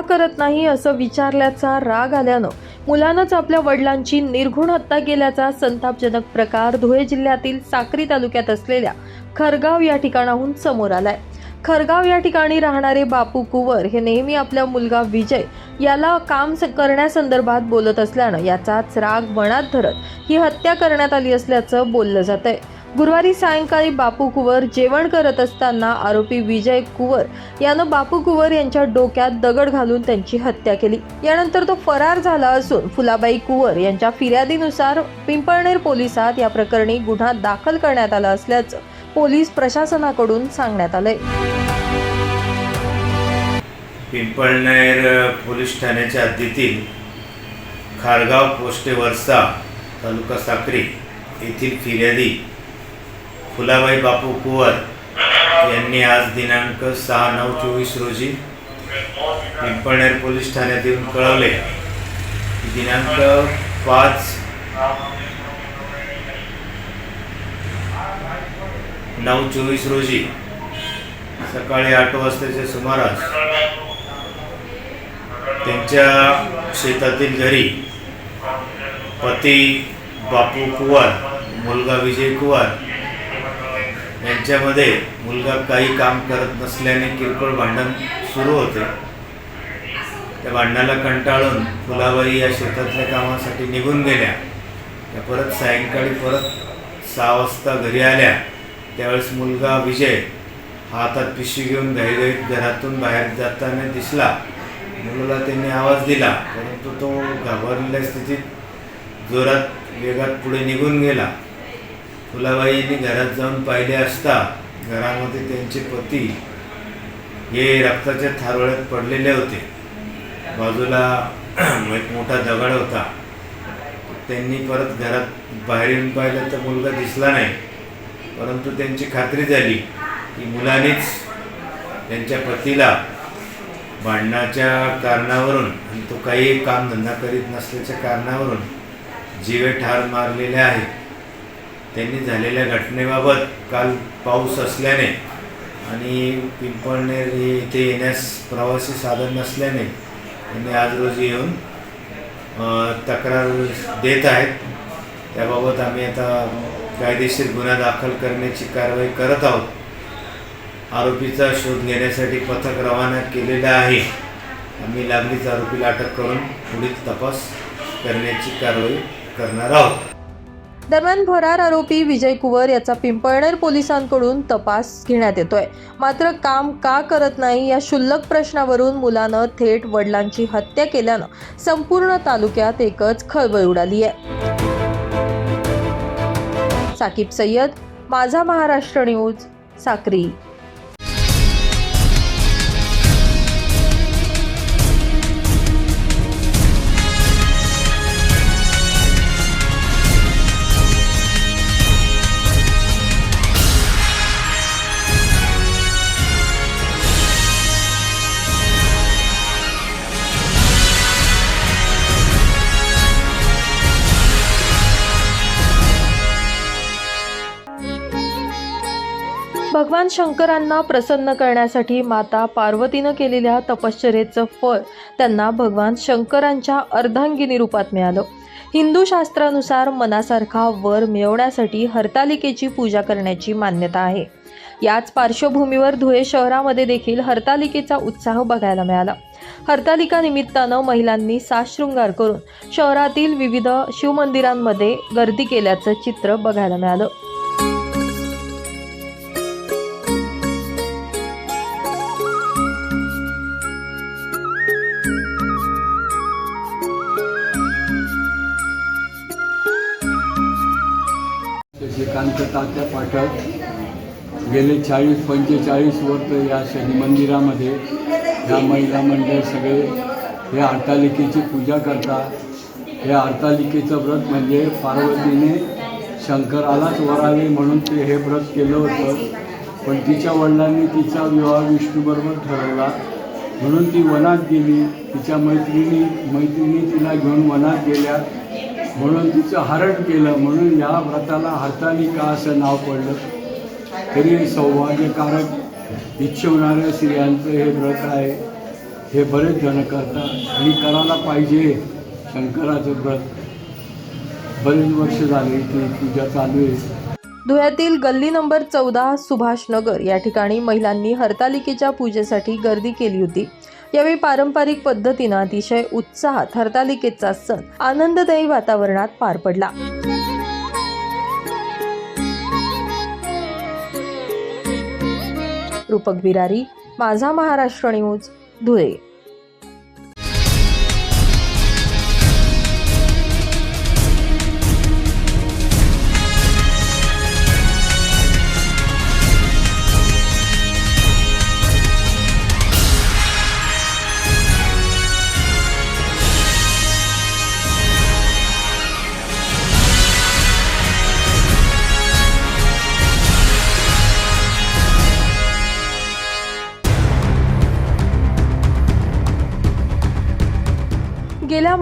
का करत नाही असं विचारल्याचा राग आल्यानं मुलानंच आपल्या वडिलांची निर्घुण हत्या केल्याचा संतापजनक प्रकार धुळे जिल्ह्यातील साक्री तालुक्यात असलेल्या खरगाव या ठिकाणाहून समोर आलाय. खरगाव या ठिकाणी राहणारे बापू कुवर हे नेहमी आपला मुलगा विजय याला काम स- करण्यासंदर्भात बोलत असल्यानं याचाच राग मनात धरत ही हत्या करण्यात आली असल्याचं बोललं जात आहे गुरुवारी सायंकाळी बापू कुवर जेवण करत असताना आरोपी विजय कुवर यानं बापू कुवर यांच्या डोक्यात दगड घालून त्यांची हत्या केली. यानंतर तो फरार झाला असून फुलाबाई कुवर यांच्या फिर्यादीनुसार पिंपळनेर पोलिसात या प्रकरणी गुन्हा दाखल करण्यात आला असल्याचं पोलीस प्रशासनाकडून सांगण्यात आलंय. पिंपळनेर पोलीस ठाण्याच्या हद्दीतील खारगाव पोस्टे वरसा तालुका साक्री येथील फिर्यादी फुलाबाई बापू कुवर यांनी आज दिनांक सहा नऊ चोवीस रोजी पिंपळनेर पोलीस ठाण्यात येऊन कळवले. दिनांक पाच नऊ चोवीस रोजी सकाळी आठ वाजताच्या सुमारास त्यांच्या शेतातील घरी पती बापू कुवार मुलगा विजय कुवार यांच्यामध्ये मुलगा काही काम करत नसल्याने किरकोळ भांडण सुरू होते. त्या भांडणाला कंटाळून फुलाबाई या शेतातल्या कामासाठी निघून गेल्या. त्या परत सायंकाळी परत सहा वाजता घरी आल्या. त्यावेळेस मुलगा विजय हातात पिशवी घेऊन घाईघाईत घरातून बाहेर जाताना दिसला. मुलाला त्यांनी आवाज दिला परंतु तो घाबरलेल्या स्थितीत जोरात वेगात पुढे निघून गेला. फुलाबाईंनी घरात जाऊन पाहिले असता घरामध्ये त्यांचे पती हे रक्ताच्या थारोळ्यात पडलेले होते. बाजूला एक मोठा दगड होता. त्यांनी परत घरात बाहेर येऊन पाहिलं तर मुलगा दिसला नाही. परंतु त्यांची खात्री झाली की मुलानेच त्यांच्या पतीला भांडणाच्या कारणावरून आणि तो काही काम धंदा करीत नसल्याच्या कारणावरून जीवे ठार मारलेले आहेत. त्यांनी झालेल्या घटनेबाबत काल पाऊस असल्याने आणि पिंपळनेर हे इथे येण्यास प्रवासी साधन नसल्याने त्यांनी आज रोजी येऊन तक्रार देत आहेत. त्याबाबत आम्ही आता कायदेशीर गुन्हा दाखल करण्याची कारवाई करत आहोत. आरोपीचा शोध घेण्यासाठी पथक रवाना केलेलं आहे. आम्ही लागलीच आरोपीला अटक करून पुढील तपास करण्याची कारवाई करणार आहोत. दरम्यान फरार आरोपी विजय कुवर याचा पिंपळनेर पोलिसांकडून तपास घेण्यात येतोय. मात्र काम का करत नाही या क्षुल्लक प्रश्नावरून मुलानं थेट वडिलांची हत्या केल्यानं संपूर्ण तालुक्यात एकच खळबळ उडाली आहे. साकीब सय्यद माझा महाराष्ट्र न्यूज साक्री. भगवान शंकरांना प्रसन्न करण्यासाठी माता पार्वतीनं केलेल्या तपश्चर्येचं फळ त्यांना भगवान शंकरांच्या अर्धांगिनी रूपात मिळालं. हिंदू शास्त्रानुसार मनासारखा वर मिळवण्यासाठी हरतालिकेची पूजा करण्याची मान्यता आहे. याच पार्श्वभूमीवर धुळे शहरामध्ये देखील हरतालिकेचा उत्साह बघायला मिळाला. हरतालिका निमित्तानं महिलांनी साजशृंगार करून शहरातील विविध शिवमंदिरांमध्ये गर्दी केल्याचं चित्र बघायला मिळालं. शशिकांत त्या पाठक गेले चाळीस पंचेचाळीस वर्ष या शनी मंदिरामध्ये ह्या महिला मंडळ सगळे हे हरतालिकेची पूजा करतात. हे हरतालिकेचं व्रत म्हणजे पार्वतीने शंकरालाच वरावे म्हणून ते हे व्रत केलं होतं. पण तिच्या वडिलांनी तिचा विवाह विष्णूबरोबर ठरवला. म्हणून ती वनात गेली. तिच्या मैत्रिणी मैत्रिणी तिला घेऊन वनात गेल्या. म्हणून तिचं हरण केलं म्हणून या व्रताला हरतालिका असं नाव पडलं? तरी सौभाग्यकारक इच्छवणाऱ्या स्त्रियांचं हे व्रत आहे. हे बरेच जण करतात आणि करायला पाहिजे शंकराचं व्रत. बरेच वर्ष झाले ती पूजा चालू आहे. धुळ्यातील गल्ली नंबर चौदा सुभाष नगर या ठिकाणी महिलांनी हरतालिकेच्या पूजेसाठी गर्दी केली होती. यावेळी पारंपरिक पद्धतीनं अतिशय उत्साहात हरतालिकेचा सण आनंददायी वातावरणात पार पडला. रूपक बिरारी माझा महाराष्ट्र न्यूज धुळे.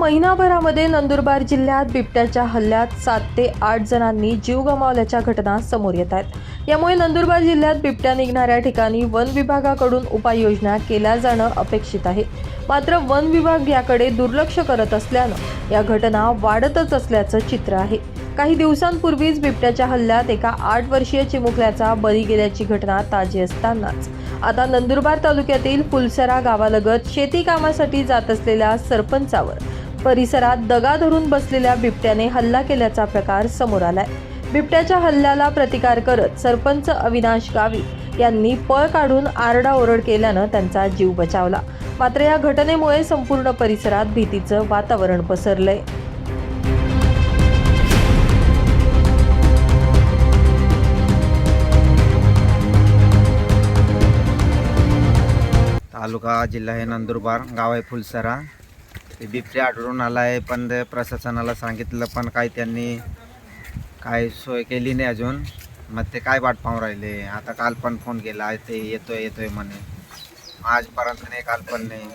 महिनाभरामध्ये नंदुरबार जिल्ह्यात बिबट्याच्या हल्ल्यात सात ते आठ जणांनी जीव गमावल्याच्या घटना समोर येत आहेत. यामुळे नंदुरबार जिल्ह्यात बिबट्या निघणाऱ्या ठिकाणी वन विभागाकडून उपाययोजना केल्या जाणं अपेक्षित आहे. मात्र वन विभाग याकडे दुर्लक्ष करत असल्यानं या घटना वाढतच असल्याचं चित्र आहे. काही दिवसांपूर्वीच बिबट्याच्या हल्ल्यात एका आठ वर्षीय चिमुकल्याचा बळी गेल्याची घटना ताजी असतानाच. आता नंदुरबार तालुक्यातील फुलसरा गावालगत शेती कामासाठी जात असलेल्या सरपंचावर परिसरात दगा धरून बसलेल्या बिबट्याने हल्ला केल्याचा प्रकार समोर आलाय. बिबट्याच्या हल्ल्याला प्रतिकार करत सरपंच अविनाश गावित यांनी पळ काढून आरडाओरड केल्यानं त्यांचा जीव बचावला. मात्र या घटनेमुळे संपूर्ण परिसरात भीतीचं वातावरण पसरलंय. तालुका जिल्हा आहे नंदुरबार गाव आहे फुलसरा. बिबटे आढळून आला आहे पण ते प्रशासनाला सांगितलं पण काय त्यांनी काय सोय केली नाही अजून. मग ते काय वाट पाहून राहिले? आता काल पण फोन केला ते येतोय येतोय म्हणे. आजपर्यंत नाही काल पण नाही.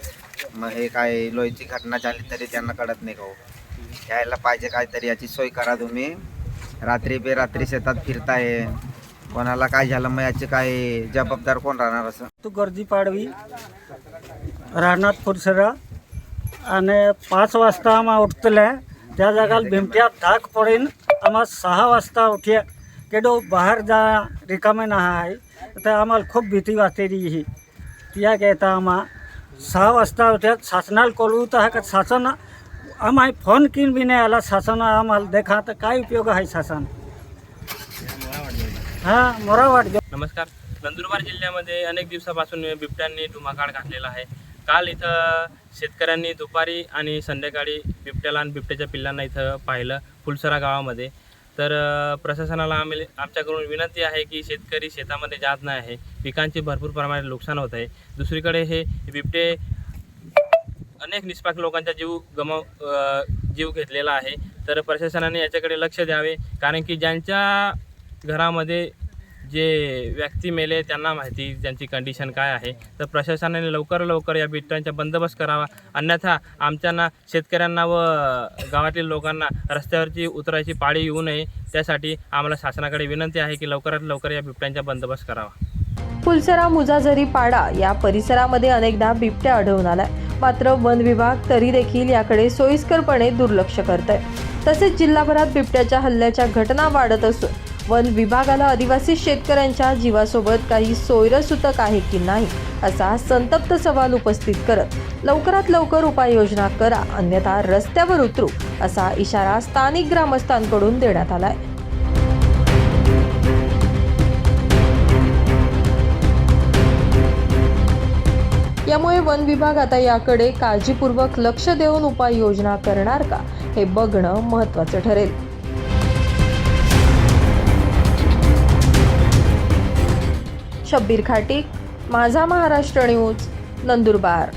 मग हे काय लोहीची घटना झाली तरी त्यांना कळत नाही का हो? यायला पाहिजे काहीतरी याची सोय करा तुम्ही. रात्री बेरात्री शेतात फिरताय. कोणाला काय झालं मग याची काय जबाबदार कोण राहणार असं? तू गर्दी पाडवी. राहणार फुरसरा. आणि पाच वाजता आम्हा उठतले त्या जागाला भिमट्या धाक पडेन आम्हा सहा वाजता उठ्या केडो बाहेर जा रिकामे ना आहे तर आम्हाला खूप भीती वाटेली ही त्या घेता आम्हा सहा वाजता उठ्यात शासनाला कळवू तर का शासन आम्हा फोन किन बी नाही आला शासन आम्हाला देखा तर काय उपयोग आहे शासन हां मोरा वाट नमस्कार नंदुरबार जिल्ह्यामध्ये अनेक दिवसापासून बिबट्यांनी धुमाकाळ घातलेला आहे काल इथं शेतकऱ्यांनी दुपारी आणि संध्याकाळी बिबट्याला आणि बिबट्याच्या पिल्लांना इथं पाहिलं फुलसरा गावामध्ये. तर प्रशासनाला आम्ही आमच्याकडून विनंती आहे की शेतकरी शेतामध्ये जात नाही आहे. पिकांचे भरपूर प्रमाणात नुकसान होत आहे. दुसरीकडे हे बिबटे अनेक निष्पाक लोकांचा जीव गमाव जीव घेतलेला आहे. तर प्रशासनाने याच्याकडे लक्ष द्यावे. कारण की ज्यांच्या घरामध्ये जे व्यक्ती मेले त्यांना माहिती त्यांची कंडिशन काय आहे. तर प्रशासनाने लवकर लवकर या बिबट्यांचा बंदोबस्त करावा. अन्यथा आमच्यांना शेतकऱ्यांना व गावातील लोकांना रस्त्यावरची उतरायची पाळी येऊ नये. त्यासाठी आम्हाला शासनाकडे विनंती आहे की लवकरात लवकर या बिबट्यांचा बंदोबस्त करावा. फुलसरा मुजाझरी पाडा या परिसरामध्ये अनेकदा बिबट्या आढळून आलाय. मात्र वन विभाग तरी देखील याकडे सोयीस्करपणे दुर्लक्ष करत आहे तसेच जिल्हाभरात बिबट्याच्या हल्ल्याच्या घटना वाढत असून वन विभागाला आदिवासी शेतकऱ्यांच्या जीवासोबत काही सोयरसूतक आहे की नाही असा संतप्त सवाल उपस्थित करत लवकरात लवकर उपाययोजना करा अन्यथा रस्त्यावर उतरू असा इशारा स्थानिक ग्रामस्थांकडून देण्यात आलाय. यामुळे वन विभाग आता याकडे काळजीपूर्वक लक्ष देऊन उपाययोजना करणार का हे बघणं महत्त्वाचं ठरेल. शब्बीर खाटीक माझा महाराष्ट्र न्यूज नंदुरबार.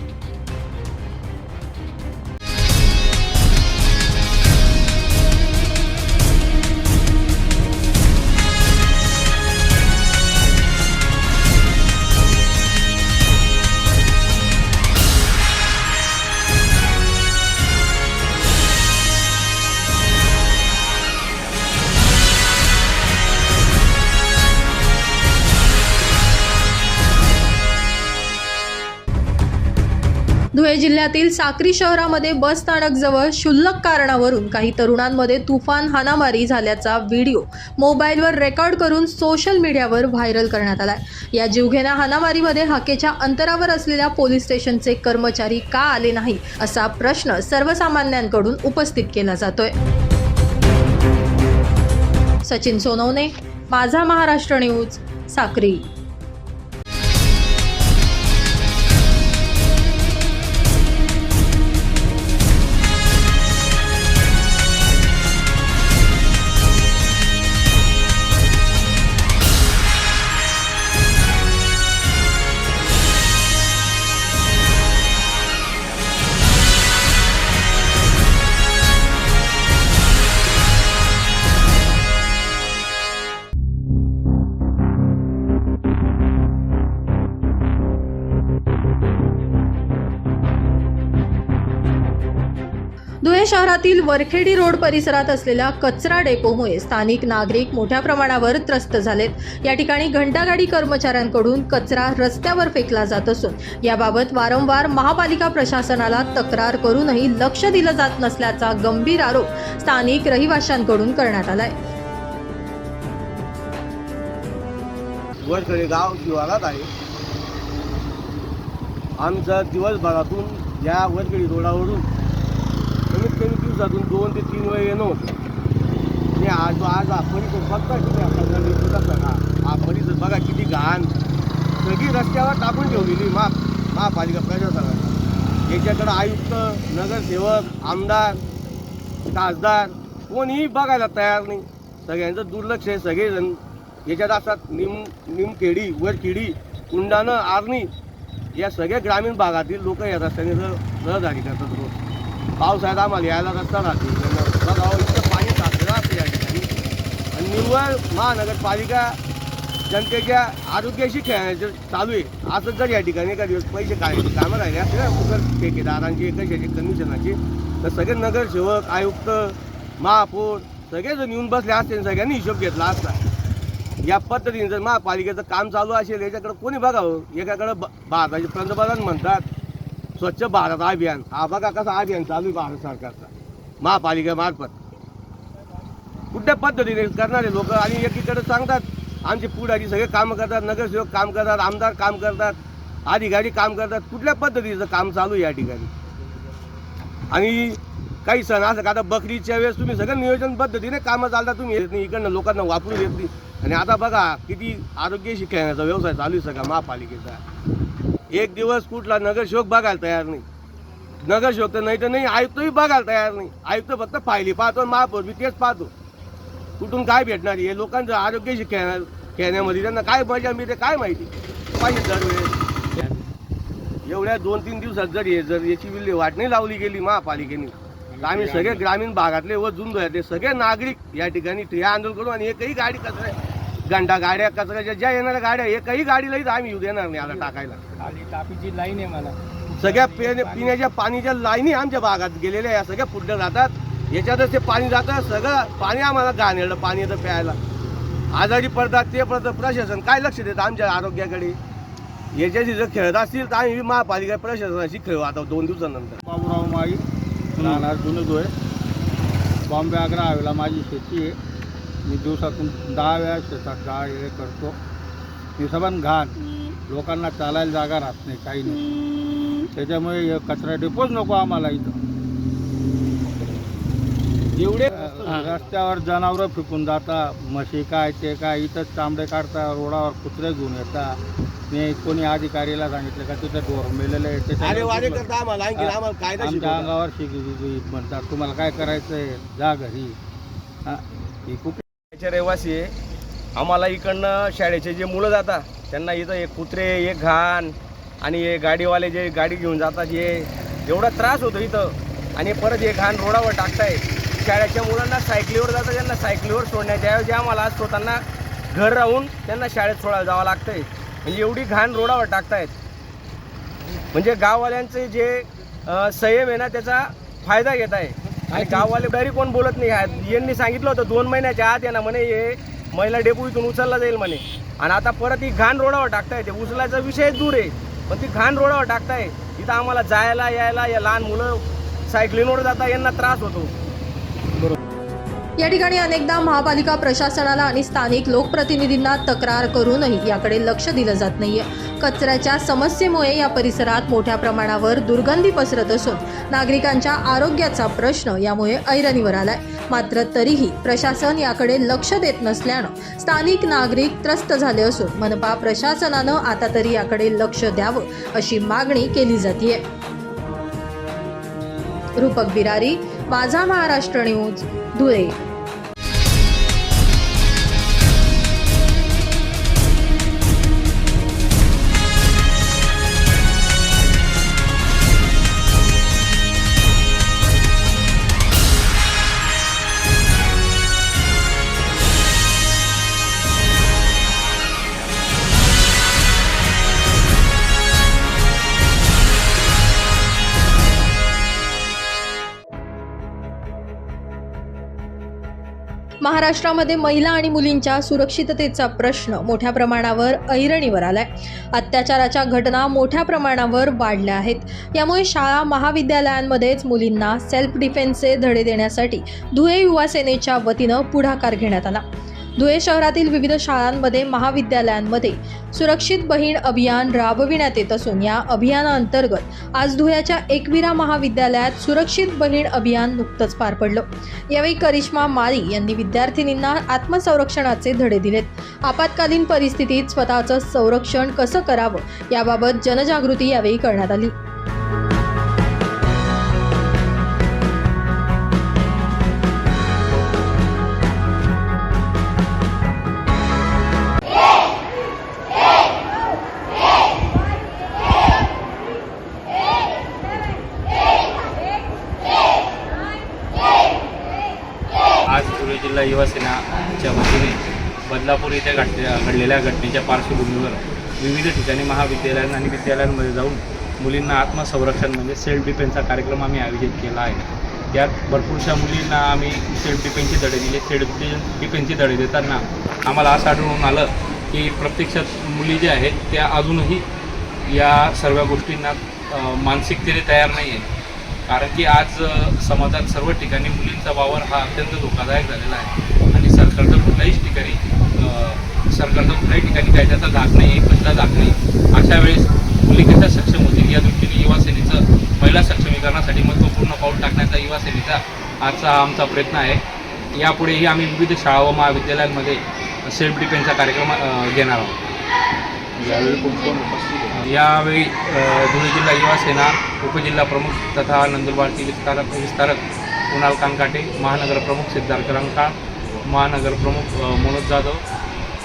जिल्ह्यातील साक्री शहरामध्ये बस स्थानकजवळ क्षुल्लक कारणावरून काही तरुणांमध्ये तुफान हानामारी झाल्याचा व्हिडिओ मोबाईलवर रेकॉर्ड करून सोशल मीडियावर व्हायरल करण्यात आलाय. या जीवघेण्या हानामारीमध्ये हाकेच्या अंतरावर असलेल्या पोलीस स्टेशनचे कर्मचारी का आले नाही असा प्रश्न सर्वसामान्यांकडून उपस्थित केला जातोय. सचिन सोनवणे माझा महाराष्ट्र न्यूज साक्री. शहरातील वरखेडी रोड परिसरात असलेल्या कचरा डेपोमुळे स्थानिक नागरिक मोठ्या प्रमाणावर त्रस्त झालेत. या ठिकाणी घंटागाडी कर्मचाऱ्यांकडून कचरा रस्त्यावर फेकला जात असून याबाबत वारंवार महापालिका प्रशासनाला तक्रार करूनही लक्ष दिलं जात नसल्याचा गंभीर आरोप स्थानिक रहिवाशांकडून करण्यात आलाय. वरकडे गाव आहे. दिवसभरातून या वरखेडी रोडावरून कमीत कमी दिवसातून दोन ते तीन वेळ येणं होतं. आणि आज आज आपण बघता किती आपला बघा किती घाण. सगळी रस्त्यावर टाकून ठेवलेली माप महापालिका प्रशासनाने. याच्याकडं आयुक्त नगरसेवक आमदार खासदार कोणीही बघायला तयार नाही. सगळ्यांचं दुर्लक्ष आहे सगळेजण. याच्यात असतात निम निमखेडी वरखेडी कुंडाणं आर्णी. या सगळ्या ग्रामीण भागातील लोक या रस्त्याने रहदारी करतात रोज. पावसाळ्यात आम्हाला यायला रस्ता राहते. त्यांना बघावं हो, इतकं पाणी साचलं असते या ठिकाणी. आणि निव्वळ महानगरपालिका जनतेच्या आरोग्याशी खेळण्याचं चालू आहे. असं जर या ठिकाणी एका दिवस पैसे काय कामं राहिले असते ना फुकट ठेकेदारांचे कशाचे कमिशनाचे तर सगळे नगरसेवक आयुक्त महापौर सगळेजण येऊन बसले असते सगळ्यांनी हिशोब घेतला असता या पद्धतीने जर महापालिकेचं काम चालू असेल याच्याकडं कोणी बघावं? एकाकडं ब- भारताचे पंतप्रधान म्हणतात स्वच्छ भारत अभियान. हा बघा कसं अभियान चालू आहे भारत सरकारचा. महापालिकेमार्फत कुठल्या पद्धतीने करणारे लोक आणि एकीकडे सांगतात आमचे पुढारी सगळे कामं करतात नगरसेवक काम करतात आमदार काम करतात अधिकारी काम करतात. कुठल्या पद्धतीचं काम चालू आहे या ठिकाणी? आणि काही सण असं का आता बकरीच्या वेळेस तुम्ही सगळं नियोजन पद्धतीने कामं चालतात तुम्ही येत नाही इकडनं लोकांना वापरून येत नाही. आणि आता बघा किती आरोग्याशी खेळण्याचा व्यवसाय चालू आहे सगळा महापालिकेचा. एक दिवस कुठला नगरसेवक बघायला तयार नाही. नगरसेवक तर नाही तर नाही आयुक्तही बघायला तयार नाही. आयुक्त फक्त फायली पाहतो आणि महापौर मी तेच पाहतो. कुठून काय भेटणार हे? लोकांचं आरोग्याशी खेळणार खेळण्यामध्ये त्यांना काय मजा मिळते काय माहिती? पाहिजे दरवेळेस. एवढ्या दोन तीन दिवसात जर हे जर याची विल्हेवाट नाही लावली गेली महापालिकेने तर आम्ही सगळे ग्रामीण भागातले व जुंद ते सगळे नागरिक या ठिकाणी ठिया आंदोलन करू आणि एकही गाडी कचरा घंटा गाड्या कचऱ्याच्या ज्या येणाऱ्या गाड्या एकही गाडीलाही आम्ही येऊ देणार नाही आता टाकायला. तापीची लाईन आहे मला. सगळ्या पिण्या पिण्याच्या पाणीच्या लाईनी आमच्या भागात गेलेल्या या सगळ्या पुढल्या जातात. याच्यातच ते पाणी जातं. सगळं पाणी आम्हाला घाणेरडं पाणी येतं प्यायला. आजारी पडतात ते पडतं प्रशासन काय लक्ष देतं आमच्या आरोग्याकडे? याच्याशी जर खेळत असतील तर आम्ही महापालिका प्रशासनाशी खेळू आता दोन दिवसानंतर. बाबूराव माई राहणार जुनदोय बॉम्बे आग्रा हवेला माझी शेती आहे. मी दिवसातून दहा वेळा शेतात गाळ हे करतो. मी सबन घाण. लोकांना चालायला जागा राहत नाही काही नाही. त्याच्यामुळे कचरा डेपोच नको आम्हाला इथं. जेवढे रस्त्यावर जनावरं फिकून जाता म्हशी काय ते काय इथंच तांबडे काढता रोडावर कुत्रे घेऊन येतात मी कोणी अधिकारीला सांगितलं का तिथं डोर मेलेलं आहे आमच्या. अंगावर शिक म्हणतात तुम्हाला काय करायचंय? जा घरी. हा. ही खूप याचे रहिवासी आहे. आम्हाला इकडनं शाळेचे जे मुलं जातात त्यांना इथं एक कुत्रे एक घाण आणि हे गाडीवाले जे गाडी घेऊन जातात हे एवढा त्रास होतो इथं. आणि परत हे घाण रोडावर टाकताय शाळेच्या मुलांना सायकलीवर जातात त्यांना सायकलीवर सोडण्याच्या ऐवजी आम्हाला स्वतःना घर राहून त्यांना शाळेत सोडायला जावं लागतंय. म्हणजे एवढी घाण रोडावर टाकतायत. म्हणजे गाववाल्यांचे जे संयम आहे ना त्याचा फायदा घेत आहे आणि गाववाले तरी कोण बोलत नाही. आहेत यांनी सांगितलं होतं दोन महिन्याच्या आत आहे ना म्हणे हे महिला डेपो इथून उचलला जाईल म्हणे. आणि आता परत ही घाण रोडावर टाकताय ते. उचलायचा विषय दूर आहे. पण ती घाण रोडावर टाकताय. इथं आम्हाला जायला यायला या लहान मुलं सायकलींवर जाता यांना त्रास होतो. या ठिकाणी अनेकदा महापालिका प्रशासनाला आणि स्थानिक लोकप्रतिनिधींना तक्रार करूनही याकडे लक्ष दिलं जात नाहीये. कचऱ्याच्या समस्येमुळे या परिसरात मोठ्या प्रमाणावर दुर्गंधी पसरत असून नागरिकांच्या आरोग्याचा प्रश्न यामुळे ऐरणीवर आलाय. मात्र तरीही प्रशासन याकडे लक्ष देत नसल्यानं स्थानिक नागरिक त्रस्त झाले असून मनपा प्रशासनानं आता तरी याकडे लक्ष द्यावं अशी मागणी केली जाते रूपक बिरारी माझा महाराष्ट्र न्यूज. धुळे महाराष्ट्रामध्ये महिला आणि मुलींच्या सुरक्षिततेचा प्रश्न मोठ्या प्रमाणावर ऐरणीवर आलाय. अत्याचाराच्या घटना मोठ्या प्रमाणावर वाढल्या आहेत. यामुळे शाळा महाविद्यालयांमध्येच मुलींना सेल्फ डिफेन्सचे धडे देण्यासाठी धुळे युवा सेनेच्या वतीनं पुढाकार घेण्यात आला. धुळे शहरातील विविध शाळांमध्ये महाविद्यालयांमध्ये सुरक्षित बहीण अभियान राबविण्यात येत असून या अभियानाअंतर्गत आज धुळ्याच्या एकविरा महाविद्यालयात सुरक्षित बहीण अभियान नुकतंच पार पडलं. यावेळी करिश्मा माळी यांनी विद्यार्थिनींना आत्मसंरक्षणाचे धडे दिलेत. आपत्कालीन परिस्थितीत स्वतःचं संरक्षण कसं करावं याबाबत जनजागृती यावेळी करण्यात आली. बदलापूर येथे घडल्या घडलेल्या घटनेच्या पार्श्वभूमीवर विविध ठिकाणी महाविद्यालयां आणि विद्यालयांमध्ये जाऊन मुलींना आत्मसंरक्षण म्हणजे सेल्फ डिफेन्सचा कार्यक्रम आम्ही आयोजित केला आहे. यात भरपूरशा मुलींना आम्ही सेल्फ डिफेन्सचे धडे दिले. सेल्फ डिफेन्सचे धडे देताना आम्हाला असं आढळून आलं की प्रत्यक्षात मुली ज्या आहेत त्या अजूनही या सर्व गोष्टींना मानसिकतेने तयार नाही आहेत. कारण की आज समाजात सर्व ठिकाणी मुलींचा वावर हा अत्यंत धोकादायक झालेला आहे. आणि सरकारचं कुठल्याहीच ठिकाणी सरकारचं कुठल्याही ठिकाणी काय त्याचा धाक नाही कसला धाक नाही. अशा वेळेस मुली कशा सक्षम होतील या दृष्टीने युवा सेनेचं महिला सक्षमीकरणासाठी महत्त्वपूर्ण पाऊल टाकण्याचा युवा सेनेचा आजचा हा आमचा प्रयत्न आहे. यापुढेही आम्ही विविध शाळा व महाविद्यालयांमध्ये सेल्फ डिफेन्सचा कार्यक्रम घेणार आहोत. यावेळी धुळे जिल्हा युवा सेना उपजिल्हा प्रमुख तथा नंदुरबारचे विस्तारक विस्तारक कुणाल कानकाटे महानगर प्रमुख सिद्धार्थ रंकाळ महानगर प्रमुख मनोज जाधव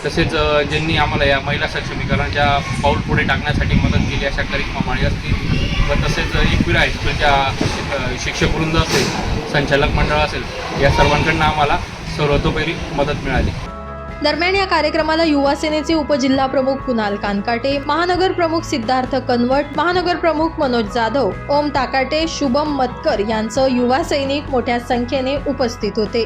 तसेच ज्यांनी आम्हाला या महिला सक्षमीकरणाच्या पाऊल पुढे टाकण्यासाठी मदत केली अशा करिश्मा माळी असतील. व तसेच इक्विरा हायस्कूलच्या शिक्षकवृंद असेल संचालक मंडळ असेल या सर्वांकडनं आम्हाला सर्वतोपरी मदत मिळाली. दरम्यान या कार्यक्रमाला युवा सेनेचे उपजिल्हा प्रमुख कुणाल कानकाटे महानगर प्रमुख सिद्धार्थ कनवट महानगर प्रमुख मनोज जाधव ओम ताकाटे शुभम मतकर यांचं युवा सैनिक मोठ्या संख्येने उपस्थित होते.